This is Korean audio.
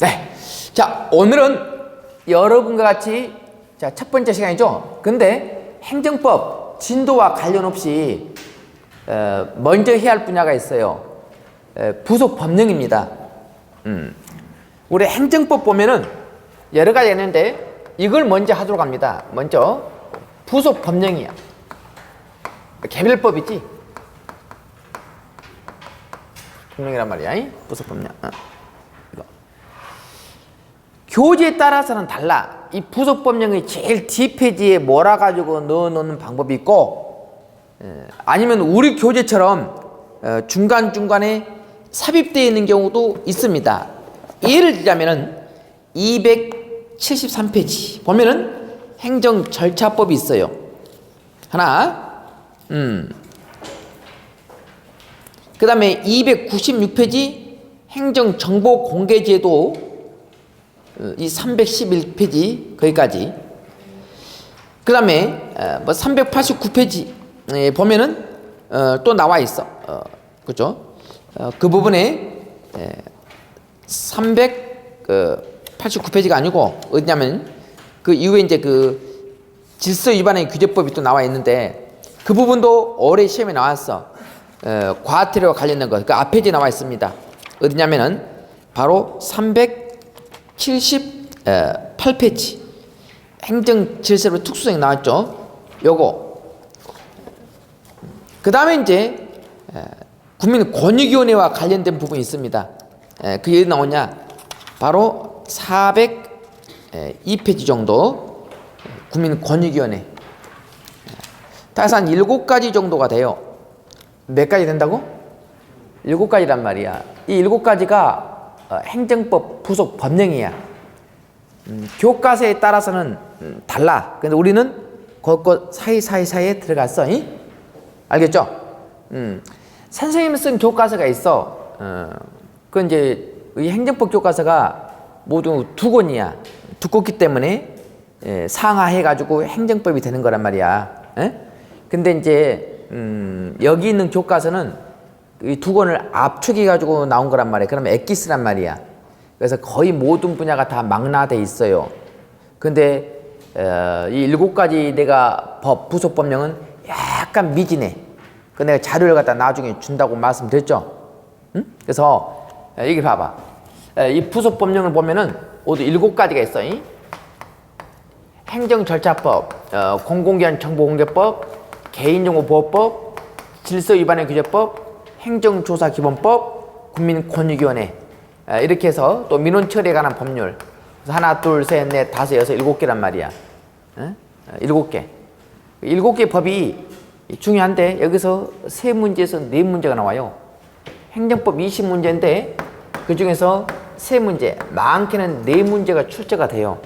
네. 자, 오늘은 여러분과 같이 자, 첫 번째 시간이죠. 근데 행정법 진도와 관련 없이 어, 먼저 해야 할 분야가 있어요. 에, 부속 법령입니다. 음. 우리 행정법 보면은 여러 가지 있는데 이걸 먼저 하도록 합니다. 먼저 부속 법령이야. 개별법이지. 법령이란 말이야. 이? 부속 법령. 어. 교재에 따라서는 달라. 이 부속 법령의 제일 뒷페이지에 몰아가지고 넣어놓는 방법이 있고, 에, 아니면 우리 교재처럼 어, 중간중간에 삽입되어 있는 경우도 있습니다. 예를 들자면은 273페이지 보면은 행정 절차법이 있어요. 하나, 음. 그 다음에 296페이지 행정 정보 공개 제도 어, 이 311페이지 거기까지. 그 다음에 뭐 389페이지 에 보면은 어, 또 나와 있어. 어, 그죠? 어, 그 부분에 389페이지가 아니고 어디냐면 그 이후에 이제 그 질서 위반의 규제법이 또 나와 있는데 그 부분도 올해 시험에 나왔어. 어, 과태료와 관련된 것그 앞페이지에 나와 있습니다. 어디냐면은 바로 378페이지 행정 질서로 특수성이 나왔죠 요거 그 다음에 이제 에, 국민 권익위원회와 관련된 부분이 있습니다. 에, 그게 나오냐? 바로 402페이지 정도 국민 권익위원회. 다해서 한 7가지 정도가 돼요. 몇 가지 된다고? 7가지란 말이야. 이 7가지가 어, 행정법 부속 법령이야. 음, 교과서에 따라서는 음, 달라. 근데 우리는 그것 사이사이 사이에 들어갔어. 이? 알겠죠? 음. 선생님이 쓴 교과서가 있어. 어. 그 이제 이 행정법 교과서가 모두 두 권이야. 두껍기 때문에 예, 상하해가지고 행정법이 되는 거란 말이야. 예? 근데 이제 음, 여기 있는 교과서는 이 두 권을 압축해 가지고 나온 거란 말이야. 그러면 엑기스란 말이야. 그래서 거의 모든 분야가 다 망라돼 있어요. 근데 어, 이 일곱 가지 내가 법 부속 법령은 약간 미진해. 그 내가 자료를 갖다 나중에 준다고 말씀드렸죠. 응? 그래서 에, 여기 봐봐. 에, 이 부속 법령을 보면은 모두 일곱 가지가 있어. 이? 행정 절차법, 어, 공공기관 정보 공개법, 개인정보 보호법, 질서 위반의 규제법, 행정조사기본법, 국민권익위원회 에, 이렇게 해서 또 민원 처리에 관한 법률 하나, 둘, 셋, 넷, 다섯, 여섯, 일곱 개란 말이야. 에? 어, 일곱 개. 일곱 개 법이 중요한데 여기서 세 문제에서 네 문제가 나와요. 행정법 20문제인데 그 중에서 세 문제, 많게는 네 문제가 출제가 돼요.